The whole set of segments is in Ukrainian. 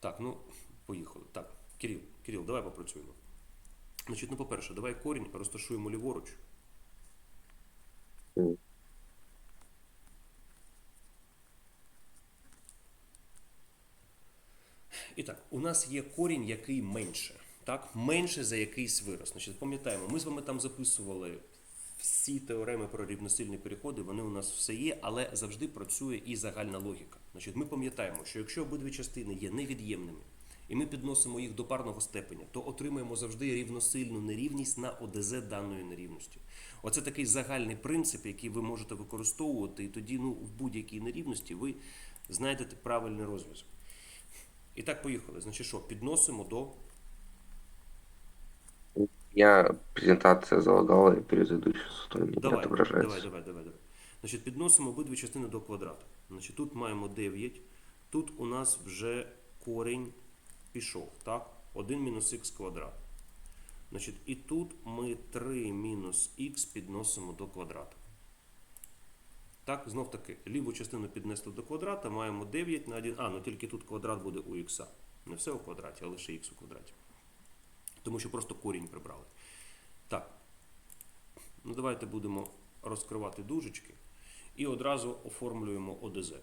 Так, ну, поїхали. Так, Кирил, Кирил, давай попрацюємо. Значить, ну, по-перше, давай корінь розташуємо ліворуч. І так, у нас є корінь, який менше. Так, менше за якийсь вираз. Значить, пам'ятаємо, ми з вами там записували всі теореми про рівносильні переходи, вони у нас все є, але завжди працює і загальна логіка. Значить, ми пам'ятаємо, що якщо обидві частини є невід'ємними, і ми підносимо їх до парного степеня, то отримаємо завжди рівносильну нерівність на ОДЗ даної нерівності. Оце такий загальний принцип, який ви можете використовувати, і тоді ну, в будь-якій нерівності ви знайдете правильний розв'язок. І так, поїхали. Значить, що, підносимо до Я презентация залагала, и перезайду сейчас, то не Давай, давай, давай, давай, давай. Значить, підносимо обидві частини до квадрату. Значить, тут маємо 9, тут у нас вже корінь пішов, так? 1 мінус х квадрат. Значить, і тут ми 3 мінус х підносимо до квадрата. Так, знов таки, ліву частину піднесли до квадрата, маємо 9 на 1. А, ну тільки тут квадрат буде у х. Не все у квадраті, а лише х у квадраті. Тому що просто корінь прибрали. Так, Ну, давайте будемо розкривати дужечки і одразу оформлюємо ОДЗ.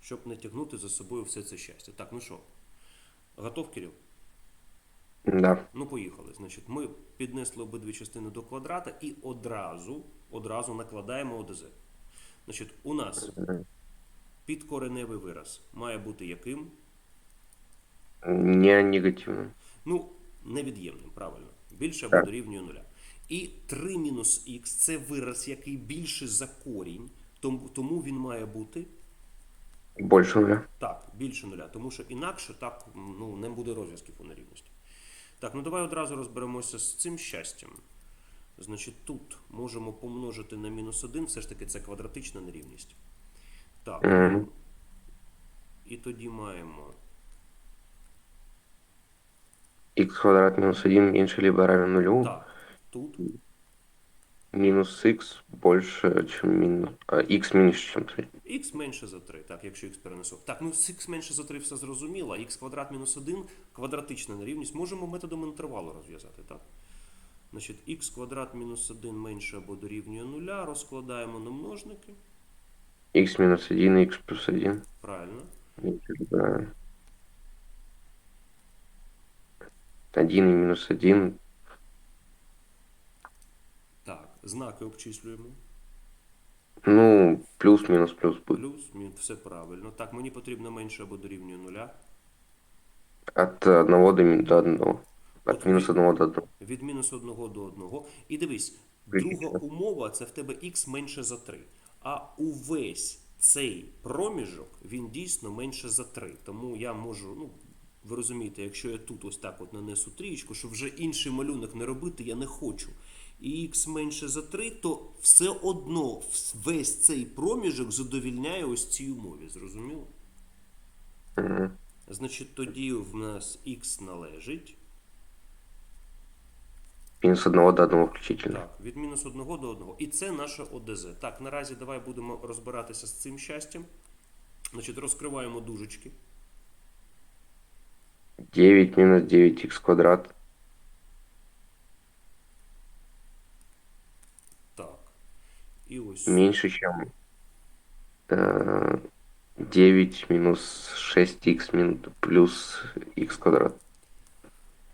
Щоб не тягнути за собою все це щастя. Так, ну що, готов, Кирил? Да. Ну, поїхали. Значить, ми піднесли обидві частини до квадрата і одразу, одразу накладаємо ОДЗ. Значить, у нас підкореневий вираз має бути яким? Не негативно. Ну, невід'ємним, правильно. Більше або дорівнює нуля. І 3 мінус х це вираз, який більше за корінь, тому, тому він має бути Больше нуля. так, більше нуля, тому що інакше так ну, не буде розв'язків у нерівності. Так, ну давай одразу розберемося з цим щастям. Значить, тут можемо помножити на мінус 1, все ж таки це квадратична нерівність. Так. Мгм. І тоді маємо x квадрат минус 1 меньше либо равен нулю. так, тут Минус x больше, чем минус... а, x меньше, чем 3. Х менше за 3, так, якщо х перенесу. Так, ну з х менше за 3 все зрозуміло. Х квадрат мінус 1 квадратична нерівність. Можемо методом інтервалу розв'язати, так? Значить, х квадрат мінус 1 менше або дорівнює 0, розкладаємо на множники. x минус 1 и x плюс 1. Правильно. Либо... 1 и минус 1. Так, знаки обчислюємо. Ну, плюс, минус, плюс. Плюс, мін, все правильно. Так, мені потрібно менше або дорівнює 0. От 1 до, 1. От От минус 1 до 1. Від мінус 1 до 1. І дивись, друга умова це в тебе х менше за 3. А увесь цей проміжок він дійсно менше за 3. Тому я можу, ну, ви розумієте, якщо я тут ось так от нанесу трієчку, щоб вже інший малюнок не робити, я не хочу. І х менше за 3, то все одно весь цей проміжок задовільняє ось цій умові. Зрозуміло? Мгм. Значить, тоді в нас х належить. Минус 1 до 1 включительно. Так, від мінус 1 до 1. І це наше ОДЗ. Так, наразі давай будемо розбиратися з цим щастям. Значить, розкриваємо дужечки. 9 минус 9х квадрат. Так. І ось. меньше, чем э, 9 минус 6х плюс х квадрат.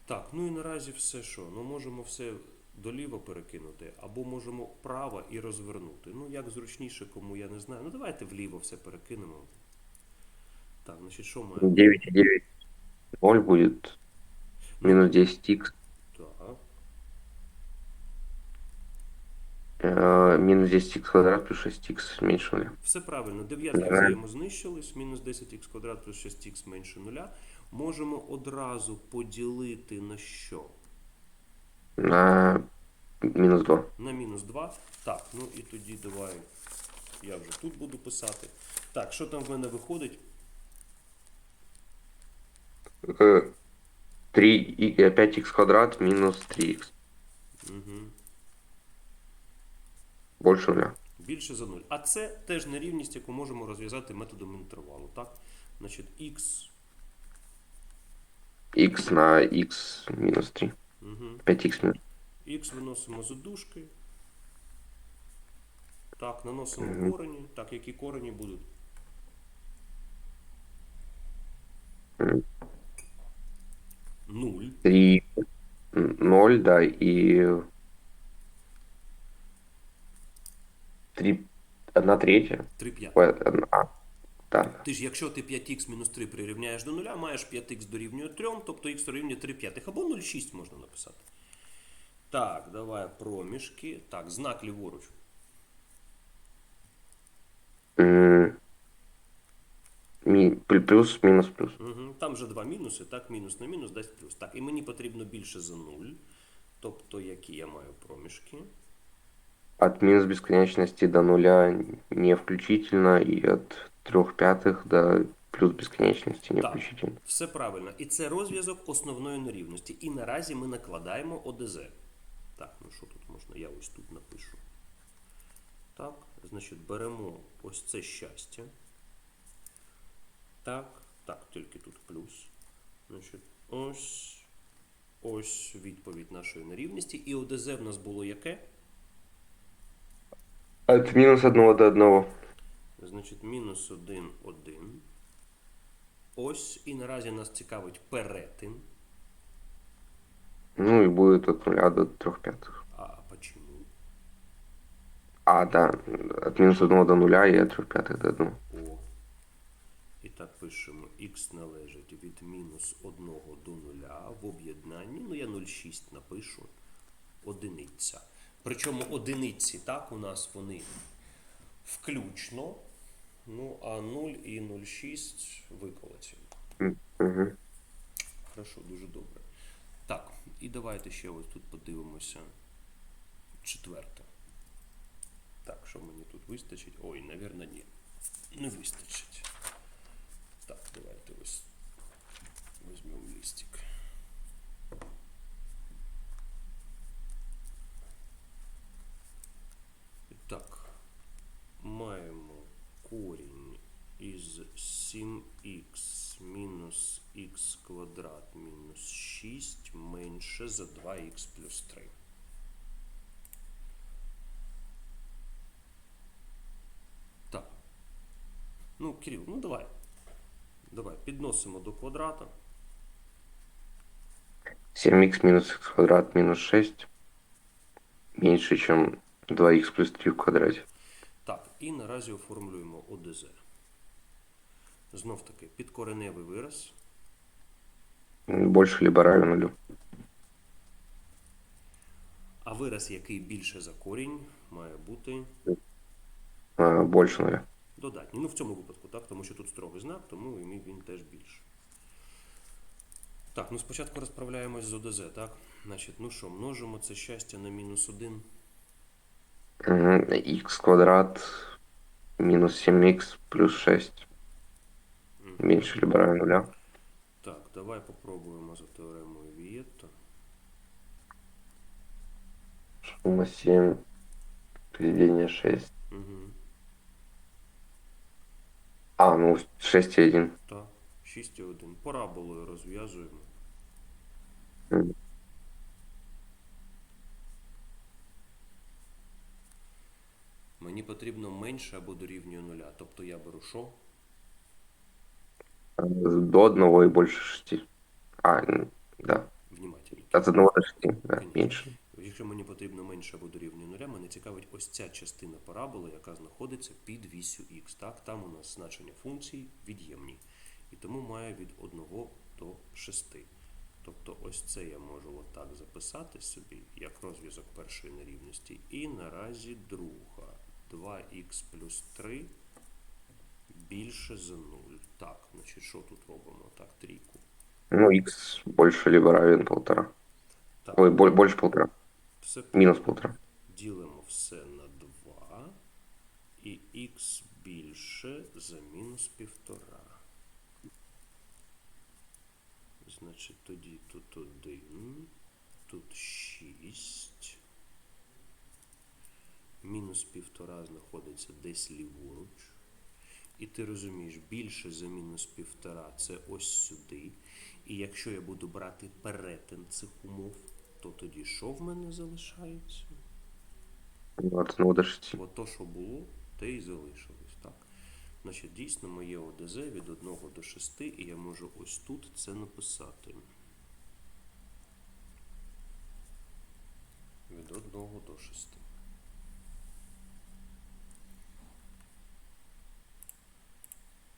Так, ну і наразі все що? Ну, можемо все доліво перекинути, або можемо вправо і розвернути. Ну, як зручніше, кому я не знаю. Ну, давайте вліво все перекинемо. Так, значить, що маємо? 9 и 9 0 будет. Минус 10х. Так. э, 10х квадрат плюс 6х меньше нуля. Все правильно, дев'ятки Ага. взаємознищились, мінус 10х квадрат плюс 6х менше нуля. Можемо одразу поділити на що? На минус 2. На мінус 2. Так, ну і тоді давай. Я вже тут буду писати. Так, що там в мене виходить? 3 и 5х квадрат минус 3х. Угу. Больше нуля. Більше за 0. А це теж нерівність, яку можемо розв'язати методом інтервалу. Так? Значить, х. X на X минус 3. Угу. 5X минус. Х виносимо з дужки. Так, наносимо Мгм. корені. Так, які корені будуть? Мгм. Нуль. 3, 0, да, и 3, 1 третья. 3 п'ятих. Ой, одна- А, да. Ти ж, якщо ти 5х мінус 3 прирівняєш до нуля, маєш 5х дорівнює 3, тобто х дорівнює 3 п'ятих, або 0,6 можна написати. Так, давай проміжки. Так, знак ліворуч. М, Ми- Плюс, минус, плюс. Угу. Там вже два мінуси, так, мінус на мінус дасть плюс. Так, і мені потрібно більше за 0. Тобто, які я маю проміжки. От минус бесконечности до нуля не включительно, и от трех пятых до плюс бесконечности не Так. включительно. Все правильно. І це розв'язок основної нерівності. І наразі ми накладаємо ОДЗ. Так, ну що тут можна? Я ось тут напишу. Так, значить, беремо ось це щастя. Так, так, тільки тут плюс. Значить, ось. Ось відповідь нашої нерівності. І ОДЗ в нас було яке? От минус одного до одного. Значить, мінус 1, 1. Ось. І наразі нас цікавить перетин. Ну и будет от нуля до трех пятых. А почему? А, да, от минус одного до нуля и от трех пятых до одного. О. Так пишемо х належить від мінус 1 до 0 в об'єднанні. Ну, я 0,6 напишу. Одиниця. Причому одиниці, так, у нас вони включно. Ну, а 0 і 0,6 виколоті. Угу. Хорошо, дуже добре. Так, і давайте ще ось тут подивимося. Четверте. Так, що мені тут вистачить? Ой, навірно, ні. Не вистачить. Так, давайте ось візьмемо листик. І Так, маємо корінь із 7х мінус х квадрат мінус 6 менше за 2х плюс 3. Так. Ну, Кирил, ну давай. Давай, підносимо до квадрата. 7х минус х квадрат минус 6 меньше, чем 2х плюс 3 в квадрате. Так, і наразі оформлюємо ОДЗ. Знов таки, підкореневий вираз. Больше либо равен нулю. А вираз, який більше за корінь, має бути А, больше нуля. Додатній. Ну, в цьому випадку, так, тому що тут строгий знак, тому і він- він теж більше. Так, ну спочатку розправляємось з ОДЗ, так? Значить, ну що, множимо це щастя на мінус 1. Х квадрат минус 7х плюс 6 меньше либо равен нуля. Так, давай попробуємо за теоремою Вієтта. Сумма 7, произведение 6. Угу. А, ну 6 и 1. Так, 6,1. Параболою розв'язуємо. Мгм. Мені потрібно менше або дорівнює нуля. Тобто я беру що? До одного и больше 6. А, н- да. Внимательно. От 1 до 6, да, Конечно. меньше. Якщо мені потрібно менше або дорівнює нуля, мене цікавить ось ця частина параболи, яка знаходиться під вісю х. Так? Там у нас значення функцій від'ємні. І тому має від 1 до 6. Тобто ось це я можу отак записати собі, як розв'язок першої нерівності. І наразі друга. 2х плюс 3 більше за 0. Так, значить, що тут робимо? Так, трійку. Ну, х больше либо равен полтора. Так, Ой, больше полтора. Все Минус полтора. Ділимо все на 2 і х більше за мінус півтора. Значить, тоді тут 1, тут 6. Мінус півтора знаходиться десь ліворуч. І ти розумієш, більше за мінус півтора це ось сюди. І якщо я буду брати перетин цих умов, то тоді що в мене залишається? От 1 до 6. От то, що було, те і залишилось. Так? Значить, дійсно моє ОДЗ від 1 до 6, і я можу ось тут це написати. Від 1 до 6.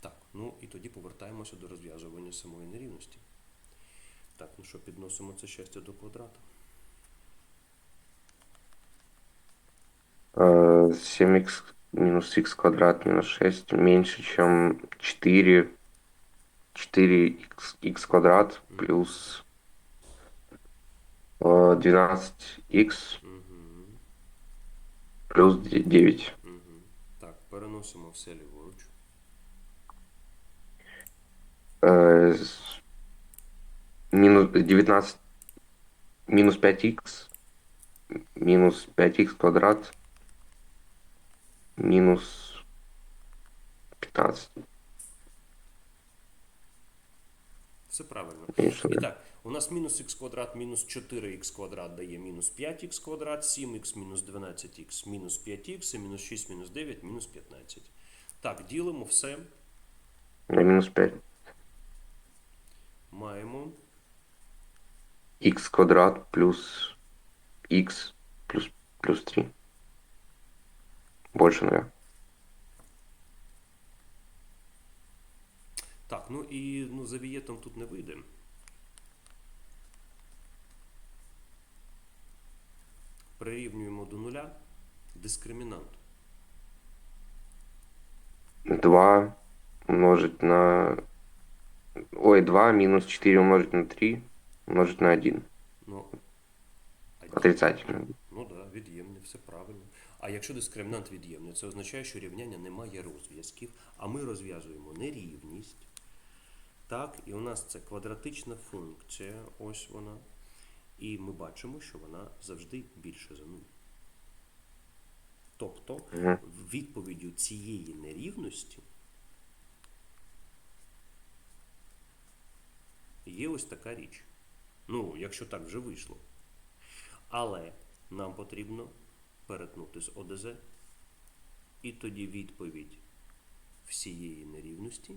Так, ну і тоді повертаємося до розв'язування самої нерівності. Так, ну що, підносимо це щастя до квадрата. 7х минус х квадрат минус 6 меньше, чем 4 4х квадрат плюс э, 12х Угу. плюс 9. Угу. Так, переносимо все ліворуч. Э, с- минус 19 минус 5х минус 5х квадрат минус 15. Все правильно. І так, у нас мінус х квадрат мінус 4х квадрат дає мінус 5х квадрат, 7х мінус 12х мінус 5х, і мінус 6 мінус 9 мінус 15. Так, ділимо все. На минус 5. Маємо х квадрат плюс х плюс, плюс 3. Больше нуля. Так, ну і ну, за вієтом тут не вийде. Прирівнюємо до нуля дискримінант. 2 умножить на... Ой, 2 минус 4 умножить на 3 умножить на 1. Ну, а Отрицательно. А якщо дискримінант від'ємний, це означає, що рівняння не має розв'язків, а ми розв'язуємо нерівність. Так, і у нас це квадратична функція, ось вона. І ми бачимо, що вона завжди більше за 0. Тобто, відповіддю цієї нерівності є ось така річ. Ну, якщо так вже вийшло. Але нам потрібно перетнути з ОДЗ. І тоді відповідь всієї нерівності,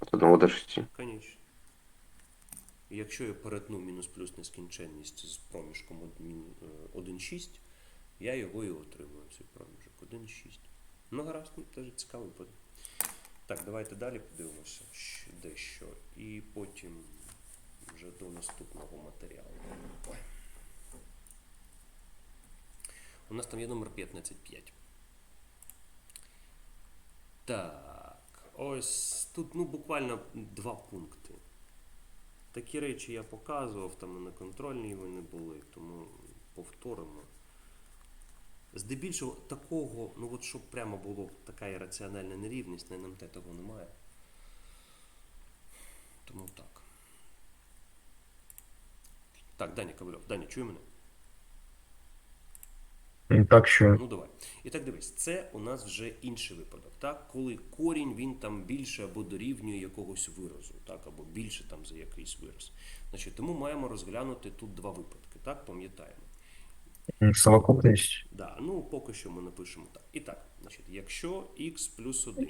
От 1 до 6. конечно. Якщо я перетну мінус плюс нескінченність з проміжком 1,6, я його і отримую, цей проміжок 1,6. Ну, гаразд, ну, теж цікавий буде. Так, давайте далі подивимося дещо. І потім вже до наступного матеріалу. У нас там є номер 15.5. Так, ось тут ну, буквально два пункти. Такі речі я показував, там на контрольній вони були, тому повторимо. Здебільшого такого, ну от щоб прямо було така ірраціональна нерівність, на НМТ того немає. Тому так. Так, Даня Ковальов. Даня, чує мене? Так що Ну давай. І так дивись, це у нас вже інший випадок, так? Коли корінь він там більше або дорівнює якогось виразу, так, або більше там за якийсь вираз. Значить, тому маємо розглянути тут два випадки, так, пам'ятаємо. совокупність Да, ну поки що ми напишемо так. І так, значить, якщо х плюс 1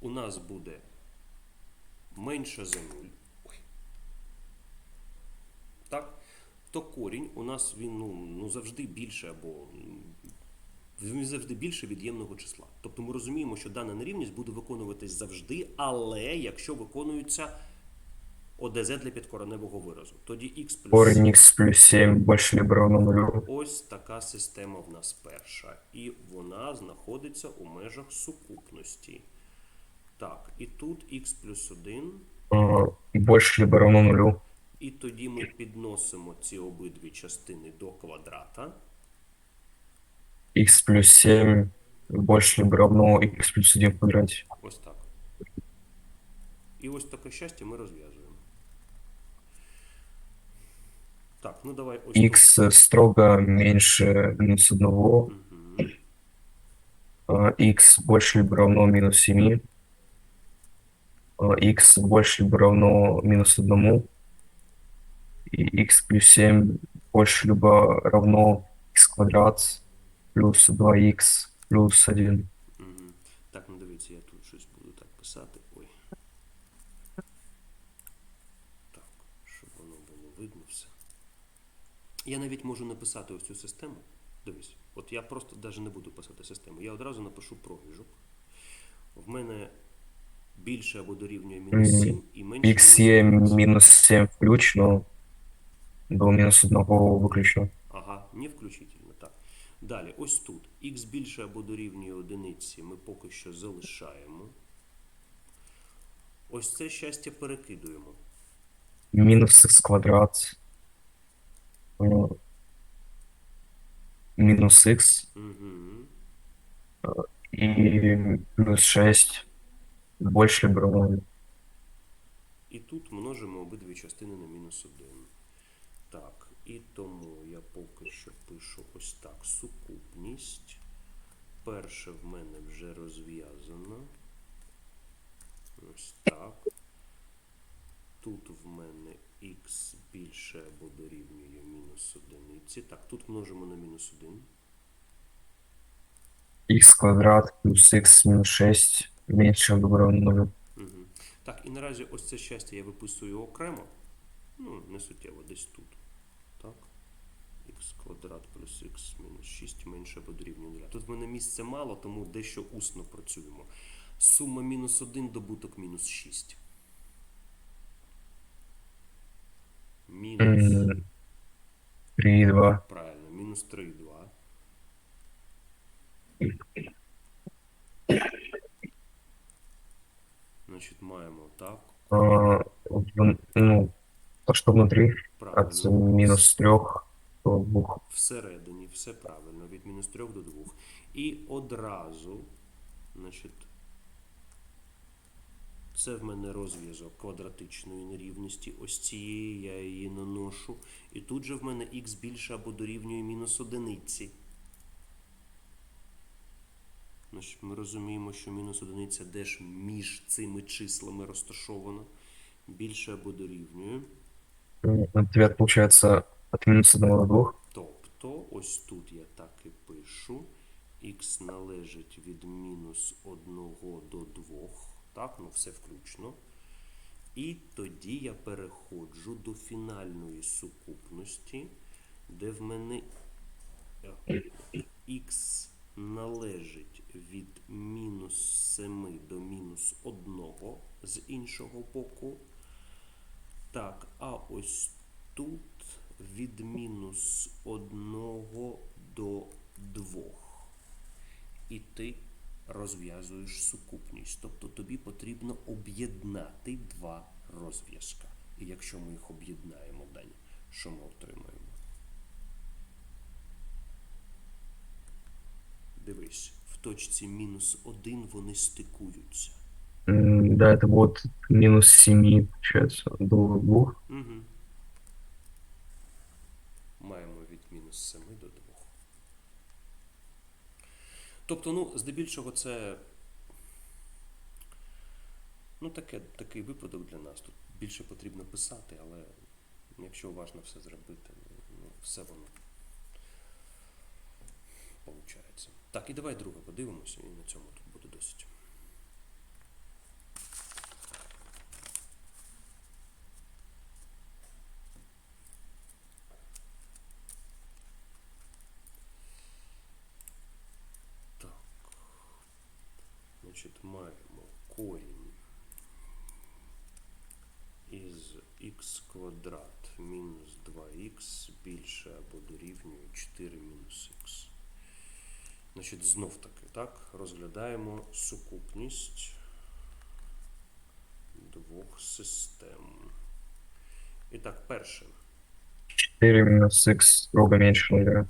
у нас буде менше за 0, ой, так, то корінь у нас він ну, ну, завжди більше або він завжди більше від'ємного числа. Тобто ми розуміємо, що дана нерівність буде виконуватись завжди, але якщо виконується ОДЗ для підкореневого виразу, тоді х плюс корінь х плюс 7 більше либо равно нулю. Ось така система в нас перша. І вона знаходиться у межах сукупності. Так, і тут х плюс 1. Е, Більше либо равно нулю. І тоді ми підносимо ці обидві частини до квадрата. х плюс 7 більше либо равно х плюс 1 в квадраті. Ось так. І ось таке щастя ми розв'язуємо. Так, ну давай ось х строго менше мінус 1. Мгм. x больше либо равно минус 7, x больше либо равно минус 1, и x плюс 7 больше либо равно x квадрат плюс 2x плюс 1. Угу. Так, ну дивіться, я тут щось буду так писати. Ой. Так, щоб воно було видно все. Я навіть можу написати ось цю систему. Дивись, от я просто навіть не буду писати систему. Я одразу напишу проміжок. В мене більше або дорівнює мінус 7 і менше x є мінус 11. мінус 7 включно, до мінус 1 виключно. Ага, не включительно, так. Далі, ось тут. Х більше або дорівнює одиниці ми поки що залишаємо. Ось це щастя перекидуємо. Мінус х квадрат. е, Мінус х Угу. і плюс 6 більше либо. І тут множимо обидві частини на мінус 1. Так, і тому я поки що пишу ось так. Сукупність. Перше в мене вже розв'язано. Ось так. Тут в мене х більше або дорівнює мінус одиниці. Так, тут множимо на мінус 1. х квадрат плюс х мінус 6 менше либо равно. Угу. Так, і наразі ось це щастя я виписую окремо. Ну, не суттєво, десь тут. Х квадрат плюс х мінус 6 менше або дорівнює 0. Тут в мене місця мало, тому дещо усно працюємо. Сума мінус 1, добуток мінус 6. Мінус. 3, 2. Правильно, мінус 3, 2. Значить, маємо так. А, в- ну, то, что внутри, от Правильно. минус 3 до 2. Всередині, все правильно, від мінус 3 до 2. І одразу, значить, це в мене розв'язок квадратичної нерівності. Ось цієї я її наношу. І тут же в мене х більше або дорівнює мінус одиниці. Значить, ми розуміємо, що мінус одиниця де ж між цими числами розташована. Більше або дорівнює. Ответ получается от минус 1 до 2. Тобто, ось тут я так і пишу. Х належить від мінус 1 до 2. Так, ну все включно. І тоді я переходжу до фінальної сукупності, де в мене х належить від мінус 7 до мінус 1 з іншого боку. Так, а ось тут від мінус 1 до 2. І ти розв'язуєш сукупність. Тобто тобі потрібно об'єднати два розв'язка. І якщо ми їх об'єднаємо далі, що ми отримаємо? Дивись, в точці мінус 1 вони стикуються. Да, это будет минус 7, получается, до 2. Угу. Маємо від мінус 7 до 2. Тобто, ну, здебільшого, це ну, таке, такий випадок для нас. Тут більше потрібно писати, але якщо уважно все зробити, ну, все воно виходить. Так, і давай друге подивимося, і на цьому тут буде досить. Так. Значить, маємо корінь із х квадрат мінус 2х більше або дорівнює 4 мінус х. Значить, знов таки, так, розглядаємо сукупність двох систем. І так, перше. 4 минус х строго меньше нуля.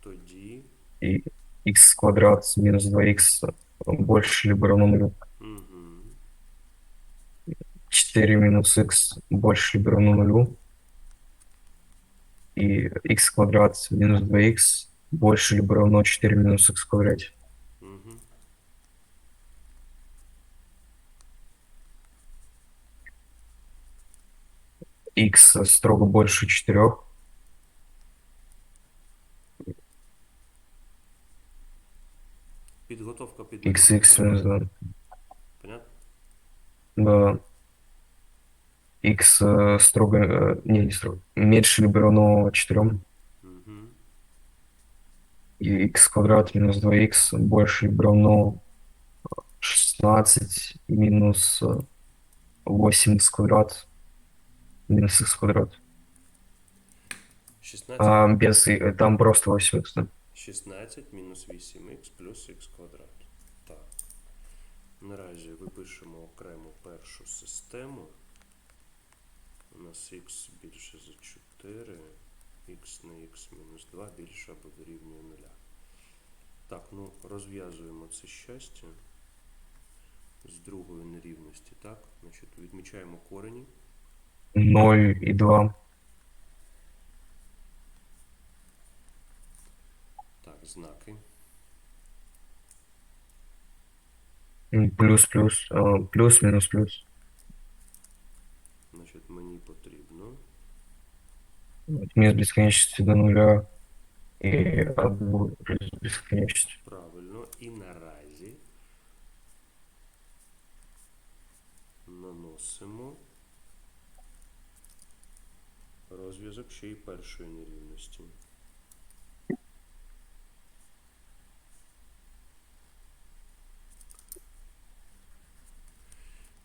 Тоді И х квадрат минус 2х больше либо равно нулю. угу, 4 минус х больше либо равно нулю. И х квадрат минус 2х больше либо равно 4 минус x в квадрате. X строго больше 4. Подготовка під XX минус 2. Понятно? Да. X э, строго... Э, не, не строго. Меньше либо равно 4. И x квадрат минус 2x больше равно 16 минус 8x квадрат минус x квадрат. 16, А, без... Там просто 8x, да? 16 мінус 8х плюс х квадрат. Так. Наразі випишемо окремо першу систему. У нас х більше за 4, х на х мінус 2 більше або дорівнює 0. Так, ну розв'язуємо це щастя з другої нерівності. Так, значить, відмічаємо корені. 0 и 2. Так, знаки. Плюс, плюс. Плюс, минус, плюс. Значить, мені потрібно От Минус бесконечности до нуля и от двух плюс бесконечности. Правильно, і наразі наносимо розв'язок ще й першої нерівності.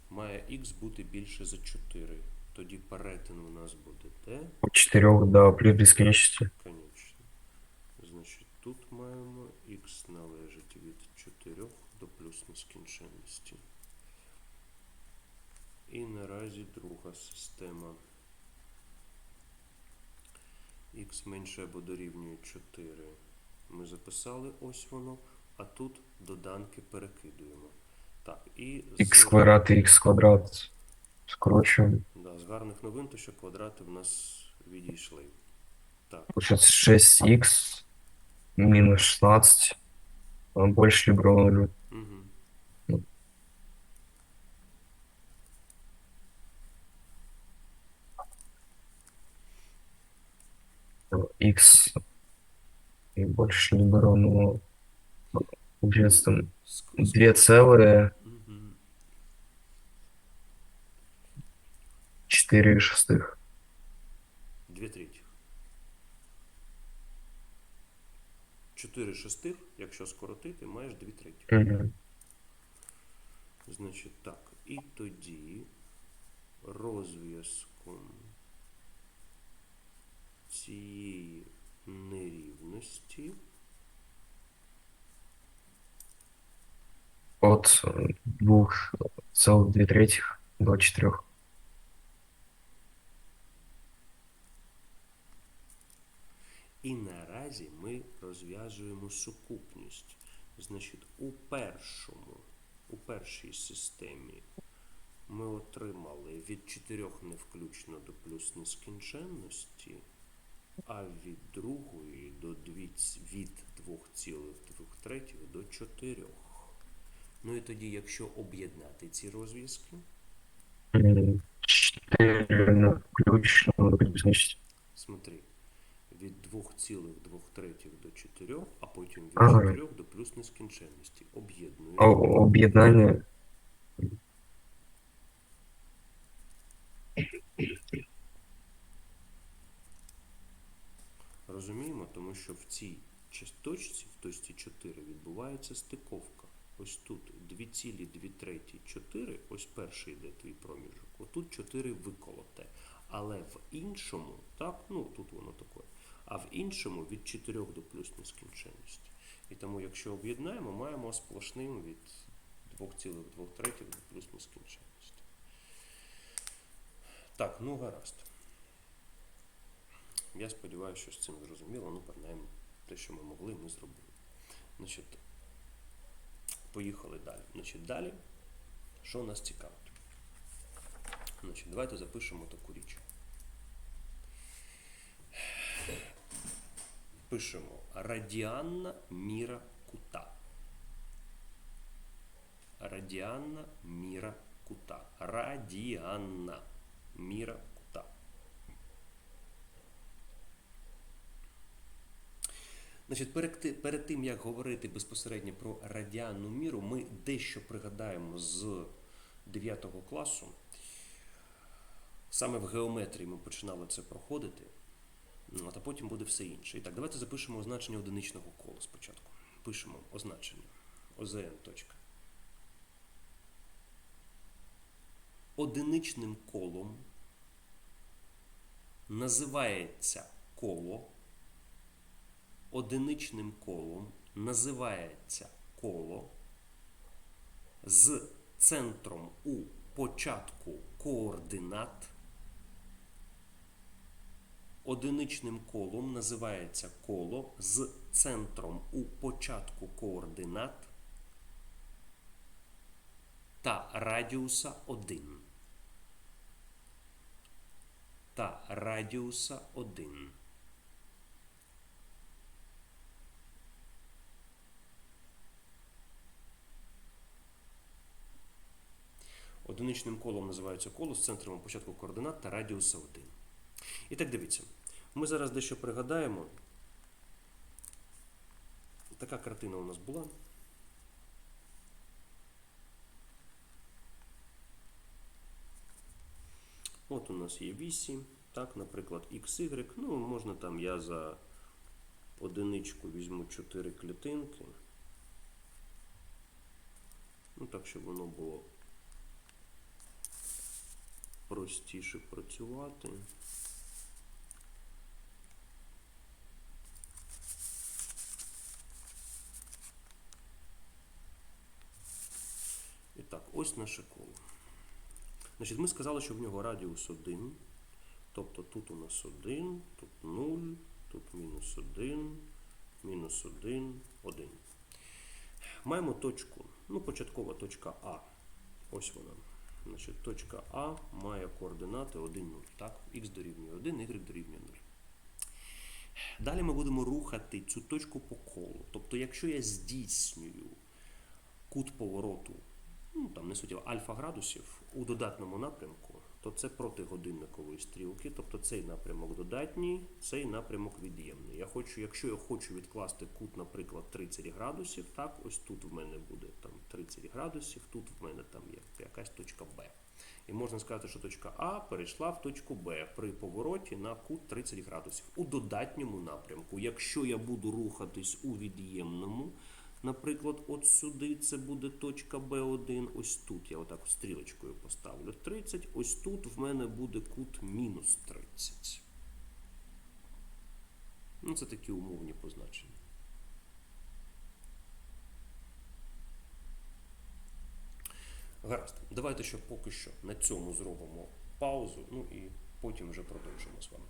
Має х бути більше за 4. Тоді перетин у нас буде де? От 4 до плюс бесконечности. Конечно. Значить, тут маємо х належить від 4 до плюс нескінченності. І наразі друга система. х менше або дорівнює 4. Ми записали ось воно, а тут доданки перекидуємо. Так, і x квадрат и x квадрат скорочиваем. да, з гарних новин, то що квадрати в нас відійшли. Так. Получается 6x минус 16 а, больше либо равно нулю. Угу. x и больше либо равно получается там Ск- 2 целые 4 шестых. Две треті. 4 шестих, якщо скоротити, маєш дві треті. Угу. Значить, так. І тоді розв'язком цієї нерівності. От е, 2,2 третіх до 4. Наразі ми розв'язуємо сукупність. Значить, у першому, у першій системі ми отримали від 4 не включно до плюс нескінченності, а від другої до 2, від 2,2 до 4. Ну і тоді, якщо об'єднати ці розв'язки, М, ну, включно до. Смотри, від 2,2 до 4, а потім від Ага. 4 до плюс нескінченності. Об'єднуємо. О- Об'єднання Розуміємо, тому що в цій чис- точці, в точці 4, відбувається стиковка. Ось тут 2,2 треті 4, ось перший йде твій проміжок. Отут 4 виколоте. Але в іншому, так, ну тут воно таке, а в іншому від 4 до плюс нескінченності. І тому, якщо об'єднаємо, маємо сплошним від 2,2 до плюс нескінченності. Так, ну гаразд. Я сподіваюся, що з цим зрозуміло. Ну, принаймні, те, що ми могли, ми зробили. Значить, поїхали далі. Значить, далі, що нас цікавить? Значить, давайте запишемо таку річ. пишемо радіанна міра кута. Радіанна міра кута. Радіанна міра кута. Значить, перед, перед тим, як говорити безпосередньо про радіанну міру, ми дещо пригадаємо з 9 класу. Саме в геометрії ми починали це проходити от, а потім буде все інше. І так, давайте запишемо означення одиничного кола спочатку. Пишемо означення ОЗН. Одиничним колом називається коло. Одиничним колом називається коло з центром у початку координат. Одиничним колом називається коло з центром у початку координат та радіуса 1. Та радіуса 1. Одиничним колом називається коло з центром у початку координат та радіуса 1. І так дивіться. Ми зараз дещо пригадаємо. Така картина у нас була. От у нас є вісі, так, наприклад, XY. Ну, можна там я за одиничку візьму 4 клітинки. Ну, так, щоб воно було простіше працювати. І так, ось наше коло. Значить, ми сказали, що в нього радіус 1. Тобто тут у нас 1, тут 0, тут мінус 1, мінус 1, 1. Маємо точку, ну, початкова точка А. Ось вона. Значить, точка А має координати 1, 0. Так? Х дорівнює 1, y дорівнює 0. Далі ми будемо рухати цю точку по колу. Тобто, якщо я здійснюю кут повороту, ну там не суттєво, альфа градусів у додатному напрямку, то це проти годинникової стрілки, тобто цей напрямок додатній, цей напрямок від'ємний. Я хочу, якщо я хочу відкласти кут, наприклад, 30 градусів, так, ось тут в мене буде там 30 градусів, тут в мене там є якась точка Б. І можна сказати, що точка А перейшла в точку Б при повороті на кут 30 градусів у додатньому напрямку. Якщо я буду рухатись у від'ємному, наприклад, от сюди це буде точка Б1, ось тут я отак стрілочкою поставлю 30, ось тут в мене буде кут мінус 30. Ну, це такі умовні позначення. Гаразд, давайте ще поки що на цьому зробимо паузу, ну і потім вже продовжимо з вами.